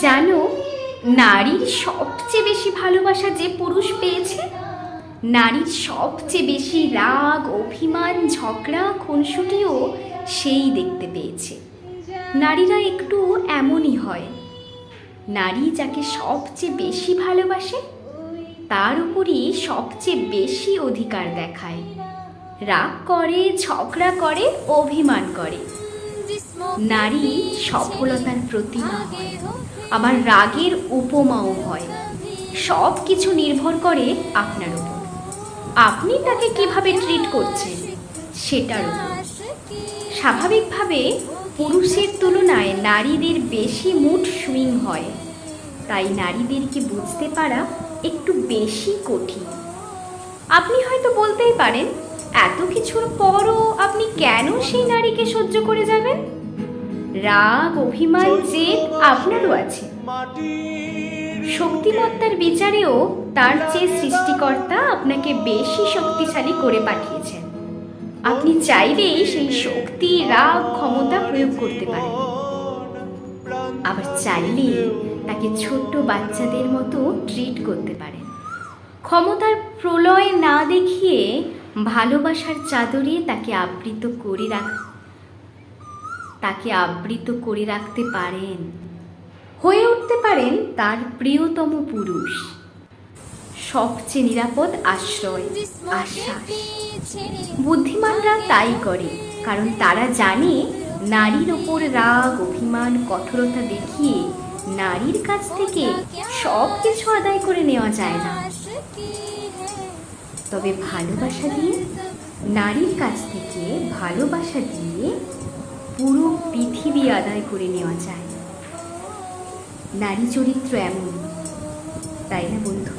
জানো নারীর সবচেয়ে বেশি ভালোবাসা যে পুরুষ পেয়েছে? নারীর সবচেয়ে বেশি রাগ, অভিমান, ঝগড়া, খুনসুটিও সেই দেখতে পেয়েছে। নারীরা একটু এমনই হয়। নারী যাকে সবচেয়ে বেশি ভালোবাসে, তার উপরই সবচেয়ে বেশি অধিকার দেখায়। রাগ করে, ঝগড়া করে, অভিমান করে। নারী সফলতার প্রতিমা হয়, আবার রাগের উপমাও হয়। সব কিছু নির্ভর করে আপনার উপর। আপনি তাকে কীভাবে ট্রিট করছেন, সেটার উপর। স্বাভাবিকভাবে পুরুষের তুলনায় নারীদের বেশি মুড সুইং হয়। তাই নারীদেরকে বুঝতে পারা একটু বেশি কঠিন। আপনি হয়তো বলতেই পারেন, এত কিছুর পরও আপনি কেন সেই নারীকে সহ্য করে যাবেন? রাগ, অভিমান, জেদ আপনারও আছে। শক্তিমত্তার বিচারেও তার চেয়ে সৃষ্টিকর্তা আপনাকে বেশি শক্তিশালী করে পাঠিয়েছেন। আপনি চাইলেই সেই শক্তি, রাগ, ক্ষমতা প্রয়োগ করতে পারেন। আবার চাইলে তাকে ছোট্ট বাচ্চাদের মতো ট্রিট করতে পারেন। ক্ষমতার প্রলয় না দেখিয়ে ভালোবাসার চাদরে তাকে আবৃত করে রাখ তাকে আবৃত করে রাখতে পারেন। হয়ে উঠতে পারেন তার প্রিয়তম পুরুষ। সবচেয়ে নিরাপদ আশ্রয়, আশ্বাস। বুদ্ধিমানরা তাই করে, কারণ তারা জানে নারীর ওপর রাগ, অভিমান, কঠোরতা দেখিয়ে নারীর কাছ থেকে সব কিছু আদায় করে নেওয়া যায় না। তবে ভালোবাসা দিয়ে, নারীর কাছ থেকে ভালোবাসা দিয়ে পুরো পৃথিবী আদায় করে নেওয়া যায়। নারী চরিত্র এমন। তাই না বন্ধু?